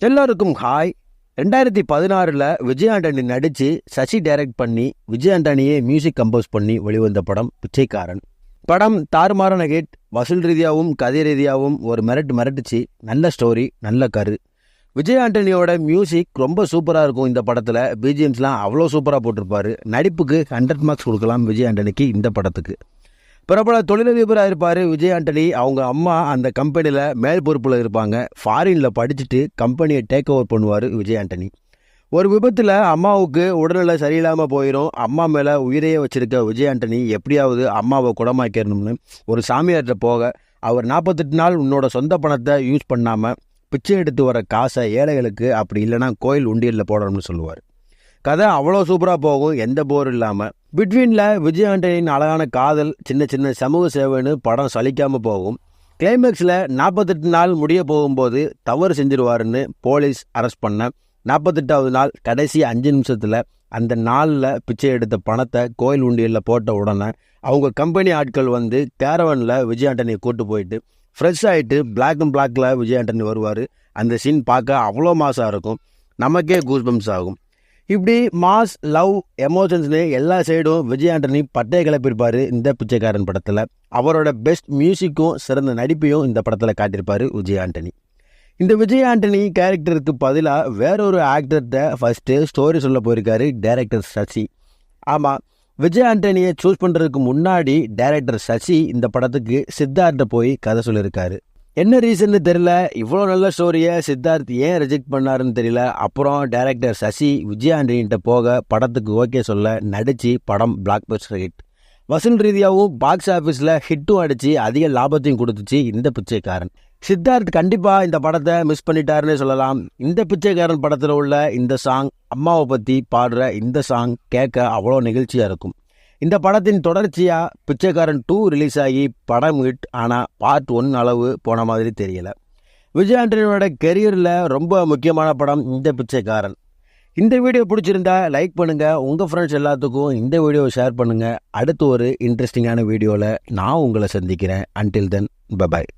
எல்லோருக்கும் ஹாய். ரெண்டாயிரத்தி பதினாறில் விஜய் ஆண்டனி நடித்து சசி டைரக்ட் பண்ணி விஜய் ஆண்டனியே மியூசிக் கம்போஸ் பண்ணி வெளிவந்த படம் பிச்சைக்காரன் படம் தாறுமாறான ஹிட் வசூல் ரீதியாகவும் கதை ரீதியாகவும் ஒரு மிரட்டு மிரட்டுச்சு. நல்ல ஸ்டோரி நல்ல கரு. விஜய் ஆண்டனியோட மியூசிக் ரொம்ப சூப்பராக இருக்கும் இந்த படத்தில். பிஜிஎம்ஸ்லாம் அவ்வளோ சூப்பராக போட்டிருப்பாரு. நடிப்புக்கு ஹண்ட்ரட் மார்க்ஸ் கொடுக்கலாம் விஜய் ஆண்டனிக்கு இந்த படத்துக்கு. பிரபல தொழிலதிபராக இருப்பார் விஜய் ஆண்டனி. அவங்க அம்மா அந்த கம்பெனியில் மேல் பொறுப்பில் இருப்பாங்க. ஃபாரினில் படிச்சுட்டு கம்பெனியை டேக் ஓவர் பண்ணுவார் விஜய் ஆண்டனி. ஒரு விபத்தில் அம்மாவுக்கு உடல்நிலை சரியில்லாமல் போயிடும் அம்மா மேலே உயிரையே வச்சுருக்க விஜய் ஆண்டனி எப்படியாவது அம்மாவை குணமாக்கணும்னு ஒரு சாமியார்கிட்ட போக அவர் நாற்பத்தெட்டு நாள் உன்னோட சொந்த பணத்தை யூஸ் பண்ணாமல் பிச்சை எடுத்து வர காசை ஏழைகளுக்கு அப்படி இல்லைன்னா கோயில் உண்டியலில் போடணும்னு சொல்லுவார். கதை அவ்வளோ சூப்பராக போகும் எந்த போர் இல்லாமல் பிட்வீனில் விஜய் ஆண்டனியின் அழகான காதல் சின்ன சின்ன சமூக சேவைன்னு படம் சலிக்காமல் போகும். கிளைமேக்ஸில் நாற்பத்தெட்டு நாள் முடிய போகும்போது தவறு செஞ்சிருவாருன்னு போலீஸ் அரெஸ்ட் பண்ண. நாற்பத்தெட்டாவது நாள் கடைசி அஞ்சு நிமிஷத்தில் அந்த நாளில் பிச்சை எடுத்த பணத்தை கோயில் உண்டியலில் போட்ட உடனே அவங்க கம்பெனி ஆட்கள் வந்து கேரவனில் விஜய் ஆண்டனியை கூட்டு போயிட்டு ஃப்ரெஷ் ஆகிட்டு பிளாக் அண்ட் பிளாக்கில் விஜய் ஆண்டனி வருவார். அந்த சீன் பார்க்க அவ்வளோ மாசாக இருக்கும். நமக்கே கூஸ்பம்ஸ் ஆகும். இப்படி மாஸ் லவ் எமோஷன்ஸ்னு எல்லா சைடும் விஜய் ஆண்டனி பட்டைய கிளப்பியிருப்பார் இந்த பிச்சைக்காரன் படத்தில். அவரோட பெஸ்ட் மியூசிக்கும் சிறந்த நடிப்பையும் இந்த படத்தில் காட்டியிருப்பார் விஜய் ஆண்டனி. இந்த விஜய் ஆண்டனி கேரக்டருக்கு பதிலாக வேறொரு ஆக்டர்கிட்ட ஃபஸ்ட்டு ஸ்டோரி சொல்ல போயிருக்காரு டைரக்டர் சசி. ஆமாம் விஜய் ஆண்டனியை சூஸ் பண்ணுறதுக்கு முன்னாடி டைரக்டர் சசி இந்த படத்துக்கு சித்தார்ட்ட போய் கதை சொல்லியிருக்காரு. என்ன ரீசன்னு தெரியல. இவ்வளோ நல்ல ஸ்டோரியை சித்தார்த் ஏன் ரிஜெக்ட் பண்ணாருன்னு தெரியல. அப்புறம் டைரக்டர் சசி விஜய் போக படத்துக்கு ஓகே சொல்ல நடித்து படம் பிளாக் பஸ்டர் ஹிட் வசூல் ரீதியாகவும் பாக்ஸ் ஆஃபீஸில் ஹிட்டும் அடித்து அதிக லாபத்தையும் கொடுத்துச்சு இந்த பிச்சைக்காரன். சித்தார்த் கண்டிப்பாக இந்த படத்தை மிஸ் பண்ணிட்டாருன்னு சொல்லலாம். இந்த பிச்சைக்காரன் படத்தில் உள்ள இந்த சாங் அம்மாவை பற்றி பாடுற இந்த சாங் கேட்க அவ்வளோ நிகழ்ச்சியாக இருக்கும். இந்த படத்தின் தொடர்ச்சியாக பிச்சைக்காரன் டூ ரிலீஸ் ஆகி படம் ஹிட் ஆனால் பார்ட் ஒன் அளவு போன மாதிரி தெரியல. விஜய் ஆண்டனியோட கெரியரில் ரொம்ப முக்கியமான படம் இந்த பிச்சைக்காரன். இந்த வீடியோ பிடிச்சிருந்தா லைக் பண்ணுங்கள் உங்கள் ஃப்ரெண்ட்ஸ் எல்லாத்துக்கும் இந்த வீடியோவை ஷேர் பண்ணுங்கள் அடுத்து ஒரு இன்ட்ரெஸ்டிங்கான வீடியோவில் நான் உங்களை சந்திக்கிறேன். Until then bye bye